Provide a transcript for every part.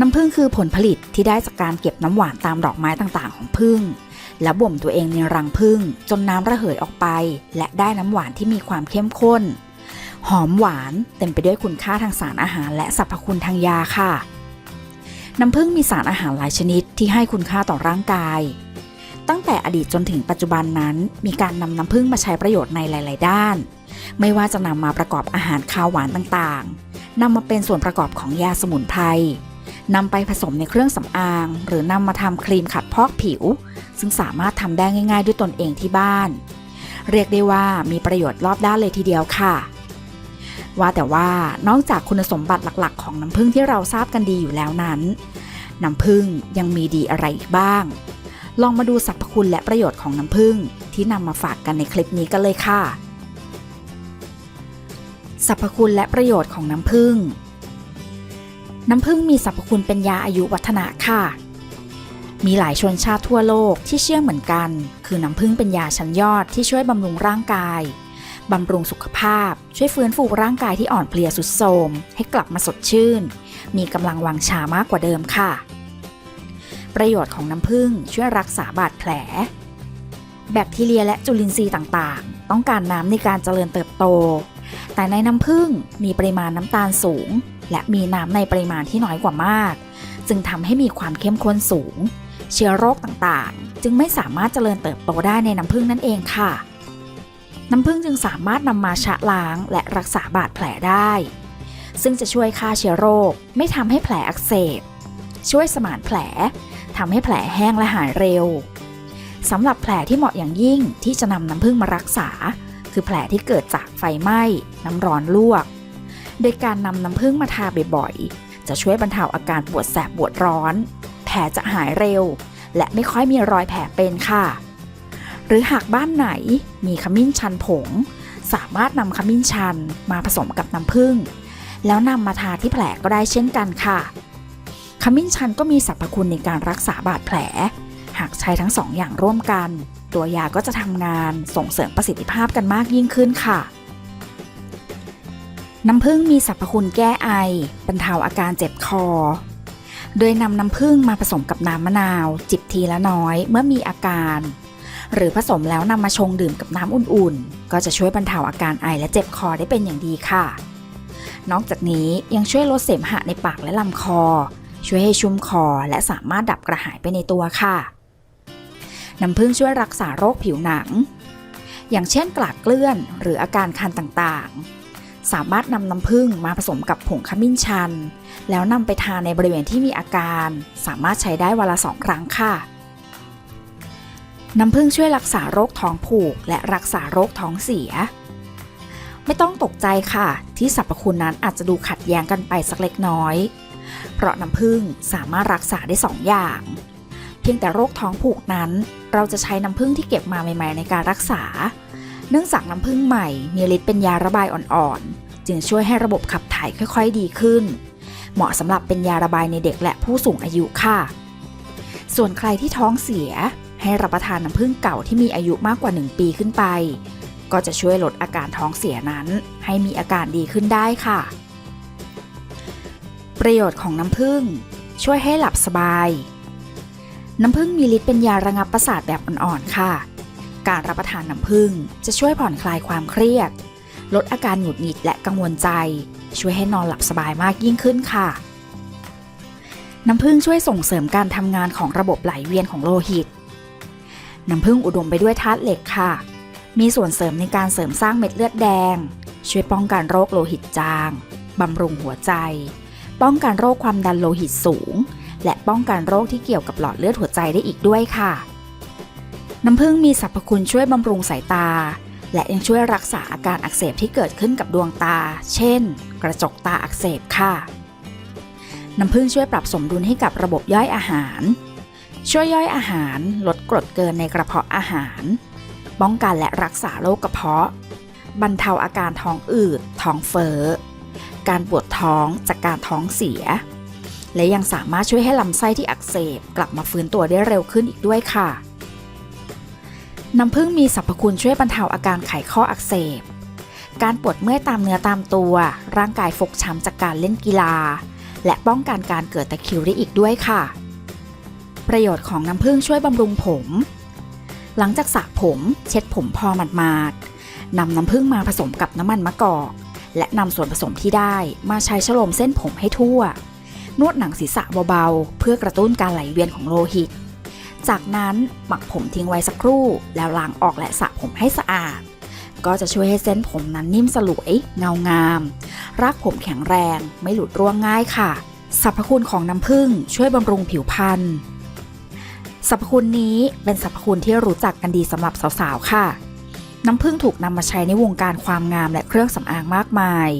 น้ำผึ้งคือผลผลิตที่ได้จากการเก็บน้ำหวานตามดอกไม้ต่างๆ ของผึ้งและบ่มตัวเองในรังผึ้งจนน้ำระเหยออกไป และได้น้ำหวานที่มีความเข้มข้น หอมหวานเต็มไปด้วยคุณค่าทางสารอาหารและสรรพคุณทางยาค่ะ น้ำผึ้งมีสารอาหารหลายชนิดที่ให้คุณค่าต่อร่างกาย ตั้งแต่อดีตจนถึงปัจจุบันนั้น มีการนำน้ำผึ้งมาใช้ประโยชน์ในหลาย ๆ ด้าน ไม่ว่าจะนำมาประกอบอาหารคาวหวานต่างๆนำมาเป็นส่วนประกอบของยาสมุนไพร นำไปผสมในเครื่องสำอาง หรือนำมาทำครีมขัดพอกผิว ซึ่งสามารถทำได้ง่าย ๆ ด้วยตนเองที่บ้าน เรียกได้ว่ามีประโยชน์รอบด้านเลยทีเดียวค่ะ ว่าแต่ว่านอกจากคุณสมบัติหลักๆ ของน้ำผึ้งที่เราทราบกันดีอยู่แล้วนั้น น้ำผึ้งยังมีดีอะไรอีกบ้าง ลองมาดูสรรพคุณและประโยชน์ของน้ำผึ้งที่นำมาฝากกันในคลิปนี้กันเลยค่ะสรรพคุณและประโยชน์ของน้ำผึ้ง น้ำผึ้งมีสรรพคุณเป็นยาอายุวัฒนะค่ะ มีหลายชนชาติทั่วโลกที่เชื่อเหมือนกัน คือน้ำผึ้งเป็นยาชั้นยอดที่ช่วยบำรุงร่างกาย บำรุงสุขภาพ ช่วยฟื้นฟูร่างกายที่อ่อนเพลียสุดโทรมให้กลับมาสดชื่น มีกำลังวังชามากกว่าเดิมค่ะ ประโยชน์ของน้ำผึ้งช่วยรักษาบาดแผล แบคทีเรียและจุลินทรีย์ต่างๆ ต้องการน้ำในการเจริญเติบโต แต่ในน้ำผึ้งมีปริมาณน้ำตาลสูง และมีน้ำในปริมาณที่น้อยกว่ามาก จึงทำให้มีความเข้มข้นสูง เชื้อโรคต่างๆ จึงไม่สามารถเจริญเติบโตได้ในน้ำผึ้งนั่นเองค่ะ น้ำผึ้งจึงสามารถนำมาชะล้างและรักษาบาดแผลได้ ซึ่งจะช่วยฆ่าเชื้อโรค ไม่ทำให้แผลอักเสบ ช่วยสมานแผลทำให้แผลแห้งและหายเร็วสำหรับแผลที่เหมาะอย่างยิ่งที่จะนำน้ำผึ้งมารักษา คือแผลที่เกิดจากไฟไหม้ น้ำร้อนลวก โดยการนำน้ำผึ้งมาทาบ่อยๆ จะช่วยบรรเทาอาการปวดแสบปวดร้อน แผลจะหายเร็ว และไม่ค่อยมีรอยแผลเป็นค่ะ หรือหากบ้านไหนมีขมิ้นชันผง สามารถนำขมิ้นชันมาผสมกับน้ำผึ้งแล้วนำมาทาที่แผลก็ได้เช่นกันค่ะ ขมิ้นชันก็มีสรรพคุณในการรักษาบาดแผล หากใช้ทั้งสองอย่างร่วมกัน ตัวยาก็จะทำงานส่งเสริมประสิทธิภาพกันมากยิ่งขึ้นค่ะ น้ำผึ้งมีสรรพคุณแก้ไอ บรรเทาอาการเจ็บคอ โดยนำน้ำผึ้งมาผสมกับน้ำมะนาว จิบทีละน้อยเมื่อมีอาการ หรือผสมแล้วนำมาชงดื่มกับน้ำอุ่นๆ ก็จะช่วยบรรเทาอาการไอและเจ็บคอได้เป็นอย่างดีค่ะ นอกจากนี้ยังช่วยลดเสมหะในปากและลำคอ ช่วยให้ชุ่มคอและสามารถดับกระหายไปในตัวค่ะน้ำผึ้งช่วยรักษาโรคผิวหนัง อย่างเช่นกลากเกลื่อนหรืออาการคันต่างๆ สามารถนำน้ำผึ้งมาผสมกับผงขมิ้นชัน แล้วนำไปทาในบริเวณที่มีอาการ สามารถใช้ได้วันละสองครั้งค่ะ น้ำผึ้งช่วยรักษาโรคท้องผูก และรักษาโรคท้องเสีย ไม่ต้องตกใจค่ะ ที่สรรพคุณนั้นอาจจะดูขัดแย้งกันไปสักเล็กน้อย เพราะน้ำผึ้งสามารถรักษาได้สองอย่าง เพียงแต่โรคท้องผูกนั้น เราจะใช้น้ำผึ้งที่เก็บมาใหม่ ๆ ในการรักษา เนื่องจากน้ำผึ้งใหม่มีฤทธิ์เป็นยาระบายอ่อนๆ จึงช่วยให้ระบบขับถ่ายค่อยๆดีขึ้น เหมาะสำหรับเป็นยาระบายในเด็กและผู้สูงอายุค่ะ ส่วนใครที่ท้องเสียให้รับประทานน้ำผึ้งเก่าที่มีอายุมากกว่า 1 ปีขึ้นไป ก็จะช่วยลดอาการท้องเสียนั้น ให้มีอาการดีขึ้นได้ค่ะ ประโยชน์ของน้ำผึ้งช่วยให้หลับสบาย น้ำผึ้งมีฤทธิ์เป็นยาระงับประสาทแบบอ่อนๆค่ะ การรับประทานน้ำผึ้งจะช่วยผ่อนคลายความเครียด ลดอาการหงุดหงิดและกังวลใจ ช่วยให้นอนหลับสบายมากยิ่งขึ้นค่ะ น้ำผึ้งช่วยส่งเสริมการทำงานของระบบไหลเวียนของโลหิต น้ำผึ้งอุดมไปด้วยธาตุเหล็กค่ะ มีส่วนเสริมในการเสริมสร้างเม็ดเลือดแดง ช่วยป้องกันโรคโลหิตจางบำรุงหัวใจ ป้องกันโรคความดันโลหิตสูง และป้องกันโรคที่เกี่ยวกับหลอดเลือดหัวใจได้อีกด้วยค่ะ น้ำผึ้งมีสรรพคุณช่วยบำรุงสายตา และยังช่วยรักษาอาการอักเสบที่เกิดขึ้นกับดวงตา เช่น กระจกตาอักเสบค่ะ น้ำผึ้งช่วยปรับสมดุลให้กับระบบย่อยอาหาร ช่วยย่อยอาหาร ลดกรดเกินในกระเพาะอาหาร ป้องกันและรักษาโรคกระเพาะ บรรเทาอาการท้องอืด ท้องเฟ้อ การปวดท้องจากการท้องเสีย และยังสามารถช่วยให้ลำไส้ที่อักเสบกลับมาฟื้นตัวได้เร็วขึ้นอีกด้วยค่ะ น้ำผึ้งมีสรรพคุณช่วยบรรเทาอาการไขข้ออักเสบ การปวดเมื่อยตามเนื้อตามตัว ร่างกายฟกช้ำจากการเล่นกีฬา และป้องกันการเกิดตะคริวได้อีกด้วยค่ะ ประโยชน์ของน้ำผึ้งช่วยบำรุงผม หลังจากสระผมเช็ดผมพอหมาดๆนำน้ำผึ้งมาผสมกับน้ำมันมะกอกและนำส่วนผสมที่ได้มาใช้ชโลมเส้นผมให้ทั่ว นวดหนังศีรษะเบาๆ เพื่อกระตุ้นการไหลเวียนของโลหิต จากนั้นหมักผมทิ้งไว้สักครู่ แล้วล้างออกและสระผมให้สะอาด ก็จะช่วยให้เส้นผมนั้นนิ่มสลวย เงางามรากผมแข็งแรงไม่หลุดร่วงง่ายค่ะ สรรพคุณของน้ำผึ้งช่วยบำรุงผิวพรรณสรรพคุณนี้เป็นสรรพคุณที่รู้จักกันดีสำหรับสาวๆ ค่ะ น้ำผึ้งถูกนำมาใช้ในวงการความงามและเครื่องสำอางมากมาย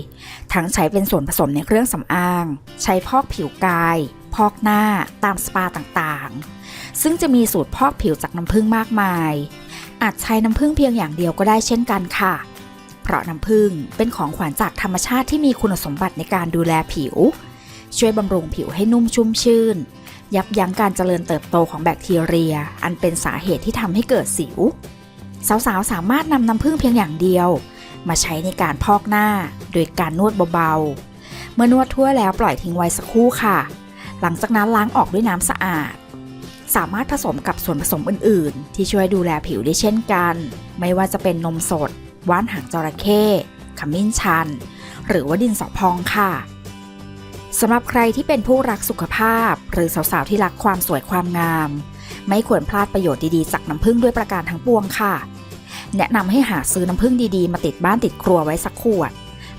ทั้งใช้เป็นส่วนผสมในเครื่องสำอาง ใช้พอกผิวกาย พอกหน้าตามสปาต่างๆ ซึ่งจะมีสูตรพอกผิวจากน้ำผึ้งมากมาย อาจใช้น้ำผึ้งเพียงอย่างเดียวก็ได้เช่นกันค่ะ เพราะน้ำผึ้งเป็นของขวัญจากธรรมชาติที่มีคุณสมบัติในการดูแลผิว ช่วยบำรุงผิวให้นุ่มชุ่มชื่น ยับยั้งการเจริญเติบโตของแบคทีเรีย อันเป็นสาเหตุที่ทำให้เกิดสิว สาวๆสามารถนำน้ำผึ้งเพียงอย่างเดียว มาใช้ในการพอกหน้า โดยการนวดเบาๆเมื่อนวดทั่วแล้วปล่อยทิ้งไว้สักครู่ค่ะ หลังจากนั้นล้างออกด้วยน้ำสะอาด สามารถผสมกับส่วนผสมอื่น ๆ ที่ช่วยดูแลผิวได้เช่นกัน ไม่ว่าจะเป็นนมสด ว่านหางจระเข้ขมิ้นชัน หรือว่าดินสอพองค่ะสำหรับใครที่เป็นผู้รักสุขภาพ หรือสาวๆที่รักความสวยความงาม ไม่ควรพลาดประโยชน์ดีๆ จากน้ำผึ้งด้วยประการทั้งปวงค่ะ แนะนำให้หาซื้อน้ำผึ้งดีๆ มาติดบ้านติดครัวไว้สักขวด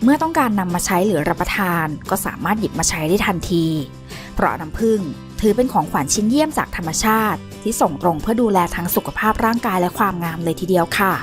เมื่อต้องการนำมาใช้หรือรับประทาน ก็สามารถหยิบมาใช้ได้ทันที เพราะน้ำผึ้ง ถือเป็นของขวัญชิ้นเยี่ยมจากธรรมชาติ ที่ส่งตรงเพื่อดูแลทั้งสุขภาพร่างกายและความงามเลยทีเดียวค่ะ